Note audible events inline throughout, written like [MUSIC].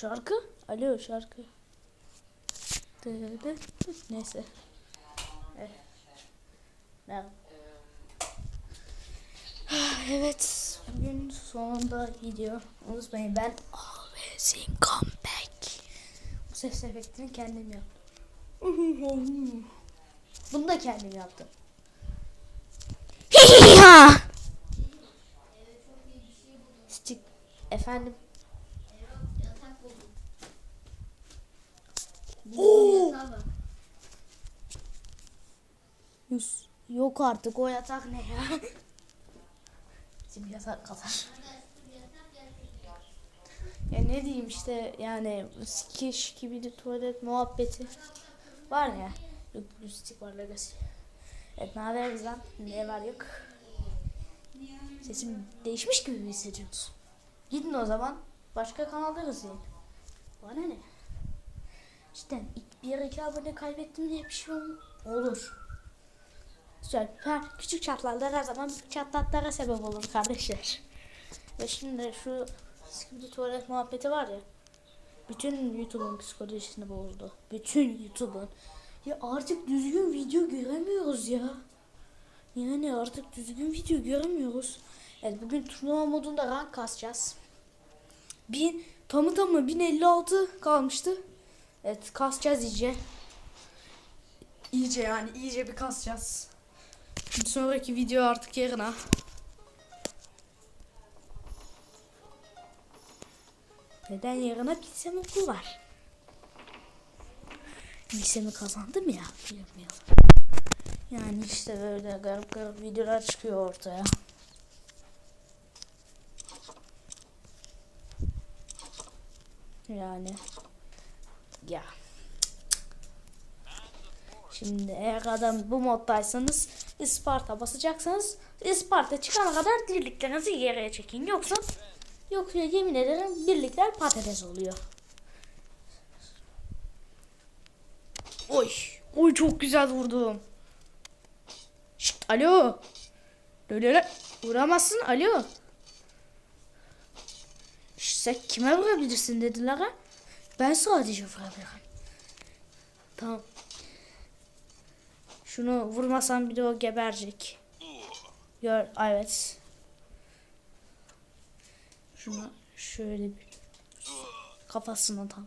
Şarkı? Alo şarkı. Neyse. Evet. Merhaba. Ah, Evet. Bugün sonunda gidiyor. Unutmayın ben always in come back. Bu ses efektini kendim yaptım. Bunu da kendim yaptım. [LAUGHS] Stick. Efendim. Yatak buldum. Yus- Yok artık o yatak ne ya? [LAUGHS] Bizim yatak kadar. Ya ne diyeyim işte yani sikiş gibi de tuvalet muhabbeti var ya. Lüstik var legacy. Evet ne haber bizden? Ne var yok? Sesim değişmiş gibi mi hissediyorsunuz? Gidin o zaman başka kanalda izleyin. Bana ne? İlk bir iki abone kaybettim diye bir şey ol- olur. Her küçük çatlarlar her zaman büyük çatlaklara sebep olur kardeşler. Ve şimdi şu sıkıntı tuvalet muhabbeti var ya. Bütün YouTube'un psikolojisini bozdu. Bütün YouTube'un. Ya artık düzgün video göremiyoruz ya. Yani artık düzgün video göremiyoruz. Evet bugün turnuva modunda rank kasacağız. Bin, tamı tamı 1056 kalmıştı. Evet kasacağız iyice. İyice yani iyice bir kasacağız. Bir sonraki video artık yarına. Neden yarına bilsem okul var. Bilsemi kazandım ya. Bilmiyorum. Yani işte böyle garip garip videolar çıkıyor ortaya. Yani ya. Şimdi eğer adam bu moddaysanız Isparta basacaksanız Isparta çıkana kadar birliklerinizi geriye çekin. Yoksa yoksa yemin ederim birlikler patates oluyor. Oy. Oy çok güzel vurdum. Şşt, alo. Böyle vuramazsın alo. Şşt, sen kime vurabilirsin dediler ha? Ben sadece vurabilirim. Tamam. Şunu vurmasam bir de o geberecek. Gör, evet. Şunu şöyle bir kafasına tam.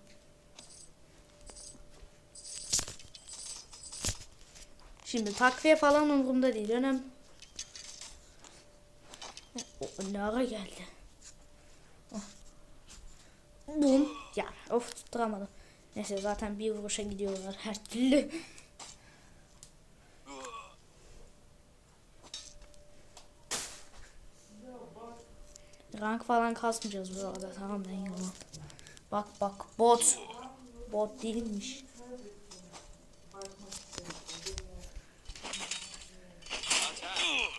Şimdi takviye falan umurumda değil. Önem. O, ne geldi? Oh. Bum. Ya of tutturamadım. Neyse zaten bir vuruşa gidiyorlar her türlü. Rank falan kasmayacağız bu arada. Tamam ben yalan. Bak bak bot. Bot değilmiş.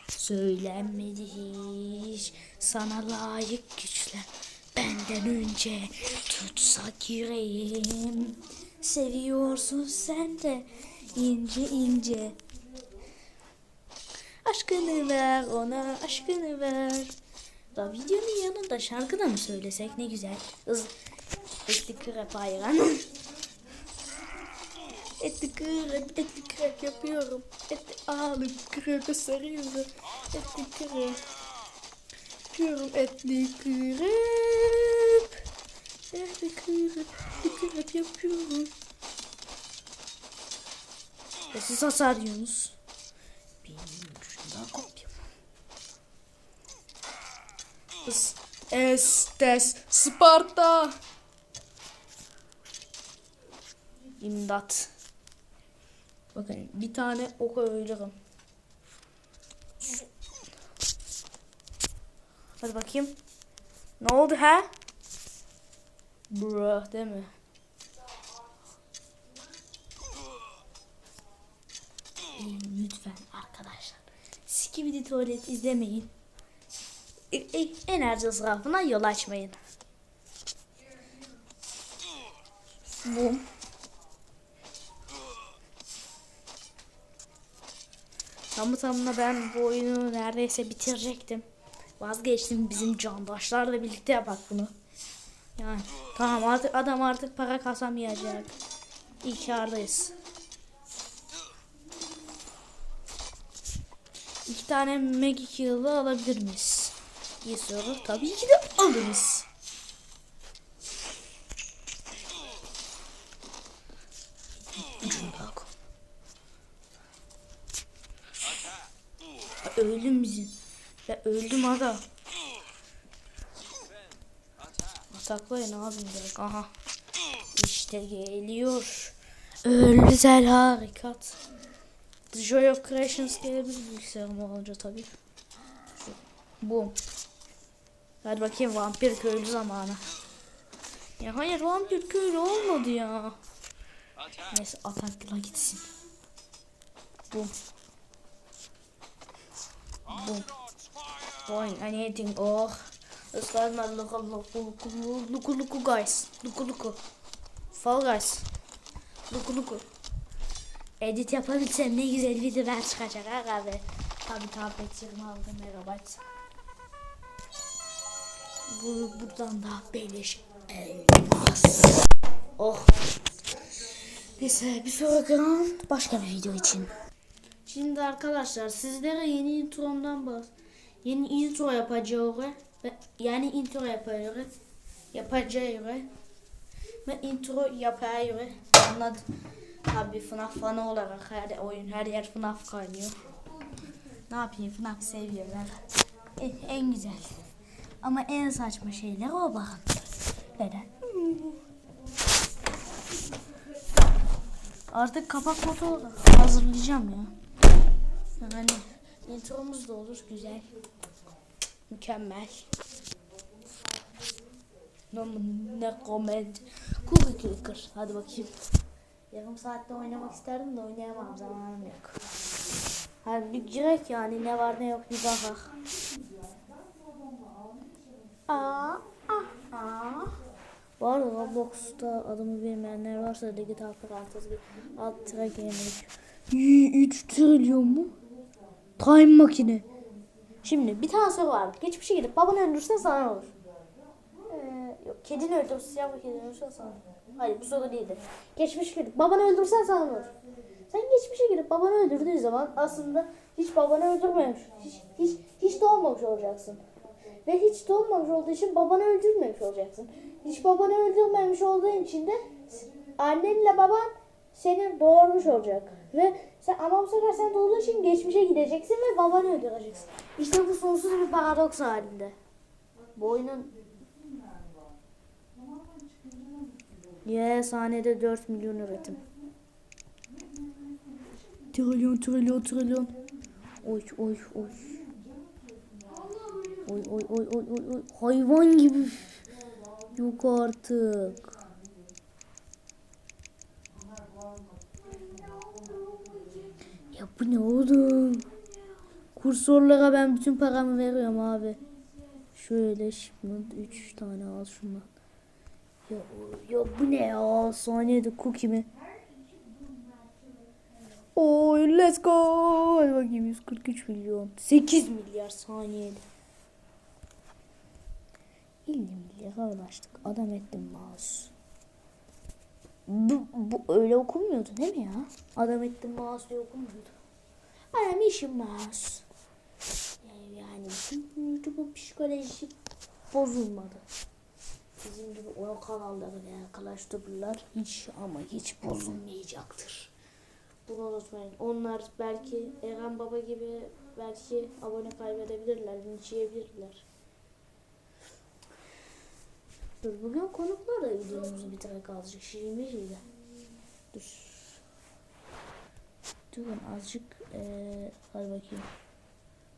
Söylenmedi hiç sana layık güçler benden önce tutsak yüreğim seviyorsun sen de ince ince. Aşkını ver ona aşkını ver. Da videonun yanında şarkı da mı söylesek? Ne güzel. Hız. Etli krep hayran [LAUGHS] etli krep etli krep yapıyorum. Etli alıp krepe sarıyorum. Etli krep yapıyorum etli krep krep etli krep yapıyorum. Ve siz hasar diyorsunuz benim şundan kopya Es- Estes Sparta. İmdat. Bakın bir tane oka ölürüm Hadi bakayım. Ne oldu ha? Bro değil mi? Ee, lütfen arkadaşlar Skibidi tuvalet izlemeyin e- e- enerji israfına yol açmayın. Bum. Tamı tamına ben bu oyunu neredeyse bitirecektim. Vazgeçtim bizim candaşlarla birlikte yapak bunu. Yani tamam artık adam artık para kasamayacak. İyi kârdayız. İki tane Mega Kill'ı alabilir miyiz? İyi soru. Tabii ki de alırız. Öldüm bizim. Ya öldüm aga. Ataklayın abim direkt. Aha. İşte geliyor. Öldüzel harekat. The Joy of Creations gelebilir bilgisayarım olunca tabii. Boom. Hadi bakayım vampir köylü zamanı. Ya hayır vampir köylü olmadı ya. Neyse atakla gitsin. Boom. Boom. Boing anything oh. Islanma luku luku luku luku luku guys. Luku luku. Fall guys. Luku luku. Edit yapabilsem ne güzel videolar çıkacak ha abi. Tabi tablet 26 megabayt. Bu buradan da beleş elmas. Oh. Neyse bir sonraki round başka bir video için. Şimdi arkadaşlar sizlere yeni intromdan bahs yeni intro yapacağız ve yani intro yapıyoruz yapacağız ve intro yapıyoruz anladım. Tabi FNAF fanı olarak her oyun her yer FNAF kaynıyor. Ne yapayım? FNAF seviyorlar en, en güzel. Ama en saçma şeyler o bakın neden? Artık kapak foto hazırlayacağım ya. Yani intromuz da olur güzel. Mükemmel. Ne, ne komedi. Cookie Clicker. Hadi bakayım. Yarım saatte oynamak isterdim de oynayamam zamanım yok. Bir girek yani ne var ne yok bir bakak. Aa, ah, aa. Bu arada Roblox'ta adımı bilmeyenler varsa digital parantez alt tıra gamelik. 3 trilyon mu? Time makine. Şimdi bir tane soru var. Geçmişe gidip babanı öldürsen sana olur? Ee, yok kedini öldürürsen siyah bir kedini öldürsen sana? Hayır bu soru değildi. Geçmişe gidip babanı öldürsen sana olur? Sen geçmişe gidip babanı öldürdüğün zaman aslında hiç babanı öldürmemiş. Hiç, hiç, hiç doğmamış olacaksın. Ve hiç doğmamış olduğu için babanı öldürmemiş olacaksın. Hiç babanı öldürmemiş olduğun için de annenle baban seni doğurmuş olacak. Ve sen ama bu sefer sen doğduğun için geçmişe gideceksin ve babanı öldüreceksin. İşte bu sonsuz bir paradoks halinde. Bu oyunun Ye saniyede 4 milyon üretim. Trilyon trilyon trilyon. Oy oy. Oy oy oy oy oy oy. Hayvan gibi. Yok artık. Bu ne oğlum? Kursörlere ben bütün paramı veriyorum abi. Şöyle şimdi 3 tane al şundan. Ya, ya bu ne ya? Saniyede cookie mi? Oy let's go. Hadi bakayım 143 milyon. 8 milyar saniyede. 50 milyara ulaştık. Adam ettim mouse. Bu, bu öyle okunmuyordu değil mi ya? Adam ettim mouse diye okunmuyordu. Adam işim mouse. Yani bütün YouTube'un psikolojisi bozulmadı. Bizim gibi oyun kanallarıyla yaklaştırırlar. Hiç ama hiç bozulmayacaktır. Bunu unutmayın. Onlar belki Eren Baba gibi belki abone kaybedebilirler, linç yiyebilirler. Dur bugün konuklarla videomuzu bitirerek azıcık şirinmişiydi. Dur. Durun azıcık eee hadi bakayım.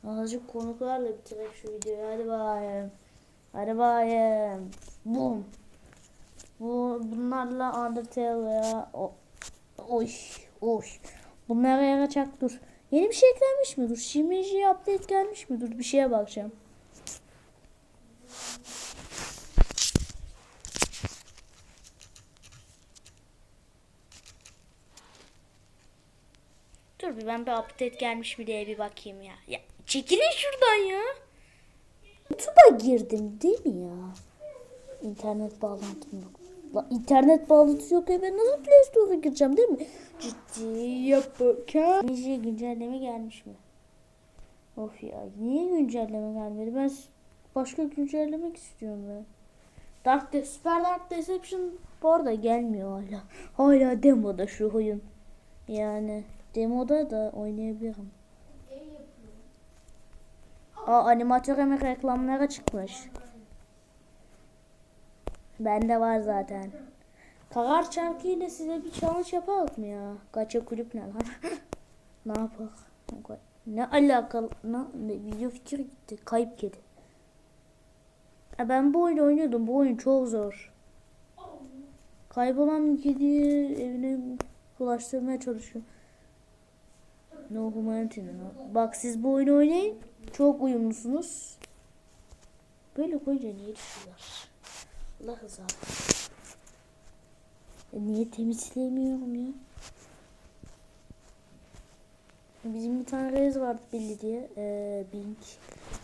Azıcık konuklarla bitirerek şu videoyu. Hadi bakayım. Hadi bakayım. Boom. Bu bunlarla Undertale veya o, oy oy. Bunlara yarayacak dur. Yeni bir şey eklenmiş mi? Dur. Shimiji update gelmiş mi? Dur bir şeye bakacağım. Bir ben bir update gelmiş mi diye bir bakayım ya. Ya çekilin şuradan ya. YouTube'a girdim değil mi ya? İnternet bağlantım yok. La internet bağlantısı yok ya ben nasıl Play Store'a gireceğim değil mi? Ciddi yapıken. Nice güncelleme gelmiş mi? Of ya niye güncelleme gelmedi? Ben başka güncellemek istiyorum ben. Dark De Super Dark Deception bu arada gelmiyor hala. Hala demoda şu oyun. Yani demoda da oynayabilirim. Aa animatör emek reklamlara çıkmış. Bende var zaten. Karar çarkıyla size bir challenge yaparız mı ya? Kaça kulüp ne lan? [LAUGHS] ne yapak? Ne alakalı? Ne, ne- video fikir gitti. Kayıp kedi. Ya ben bu oyunu oynuyordum. Bu oyun çok zor. Kaybolan kediyi evine ulaştırmaya çalışıyor. No humanity no. Bak siz bu oyunu oynayın. Çok uyumlusunuz. Böyle koyunca niye düşüyorlar? Allah rızası. E niye temizleyemiyorum ya? Bizim bir tane reis vardı Billy diye. Ee, Bing.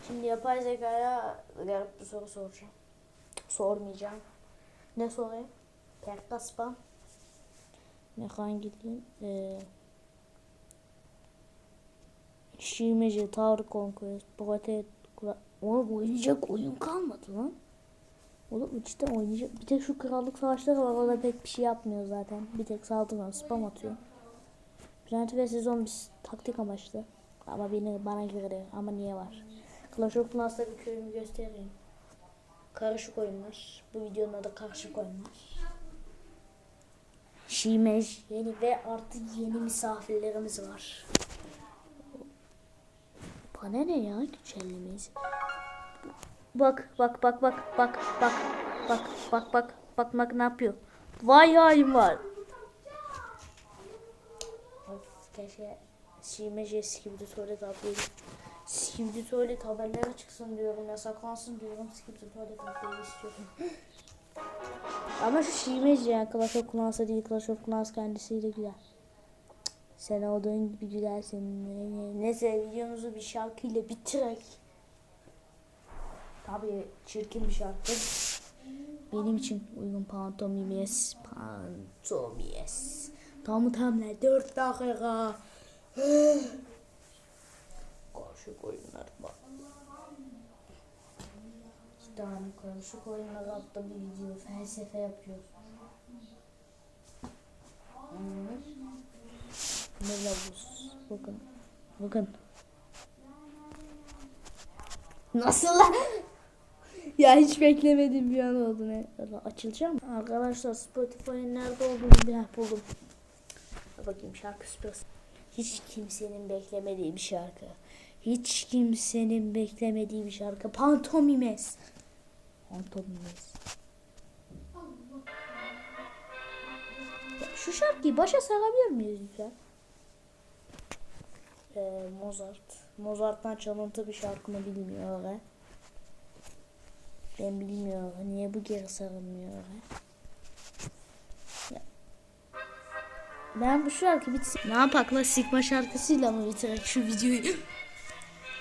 Şimdi yapay zekaya garip bir soru soracağım. Sormayacağım. Ne sorayım? Perka spam. Mekan gideyim. Ee, Şiimeci, Tower Conquest, Kula... Oğlum oynayacak oyun kalmadı lan. Oğlum cidden oynayacak. Bir tek şu krallık savaşları var. Orada pek bir şey yapmıyor zaten. Bir tek saldırıyor, spam atıyor. Planeti ve sezon bir taktik amaçlı. Ama beni bana göre. Ama niye var? Clash of Clans'ta bir köyümü göstereyim. Karışık oyunlar. Bu videonun adı karışık oyunlar. Şimej yeni ve artık yeni misafirlerimiz var. Bana ne ya güncellemeyiz. Bak bak bak bak bak bak bak bak bak bak bak ne yapıyor? Vay halim var. Of keşke Şimece Skibidi Tuvalet update Skibidi Tuvalet haberlere çıksın diyorum yasaklansın diyorum Skibidi Tuvalet update istiyorum. Ama şu Şimece yani Clash of Clans'a değil Clash of Clans kendisiyle güzel. Sen olduğun gibi güzelsin. Neyse videomuzu bir şarkıyla bitirek. Tabii çirkin bir şarkı. Benim için uygun pantomimes. Pantomimes. Tam tamla 4 dakika. Karışık oyunlar bak. İki tane karışık oyunlar hatta bir video felsefe yapıyoruz. Hmm. Lavuz? Bakın. Bakın. Nasıl lan? ya hiç beklemedim bir an oldu ne? Açılacağım? Arkadaşlar Spotify'ın nerede olduğunu bir buldum. Bakayım şarkı süper. Hiç kimsenin beklemediği bir şarkı. Hiç kimsenin beklemediği bir şarkı. Pantomimes. Pantomimes. Şu şarkıyı başa sarabilir miyiz lütfen? Ee, Mozart. Mozart'tan çalıntı bir şarkı mı bilmiyor he. Ben bilmiyorum. Niye bu geri sarılmıyor? Ya. Ben bu şarkı bitsin. Ne yapak la Sigma şarkısıyla mı bitirek şu videoyu? [LAUGHS]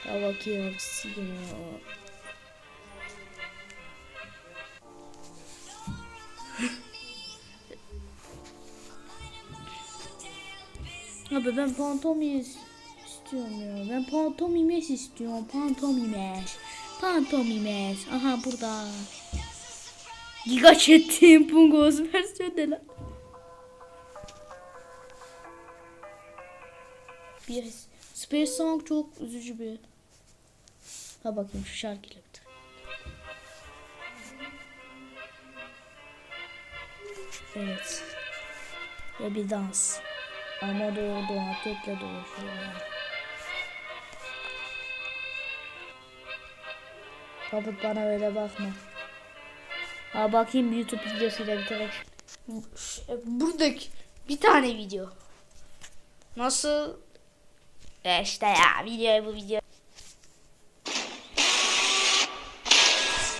ya bakıyorum Sigma. [LAUGHS] Abi ben pantomimes istiyorum ya. Ben pantomimes istiyorum. Pantomimes. Pantomimes. Aha burada. Giga Chat'in Pungos versiyonu ne lan? Bir Space Song çok üzücü bir. Ha bakayım şu şarkıyla bitir. Evet. Ve bir dans. Ama doğru doğan tekle dolaşıyor. yani. Papıt bana öyle bakma. Ha bakayım YouTube videosuyla bitirek. Buradaki bir tane video. Nasıl? E işte ya video bu video.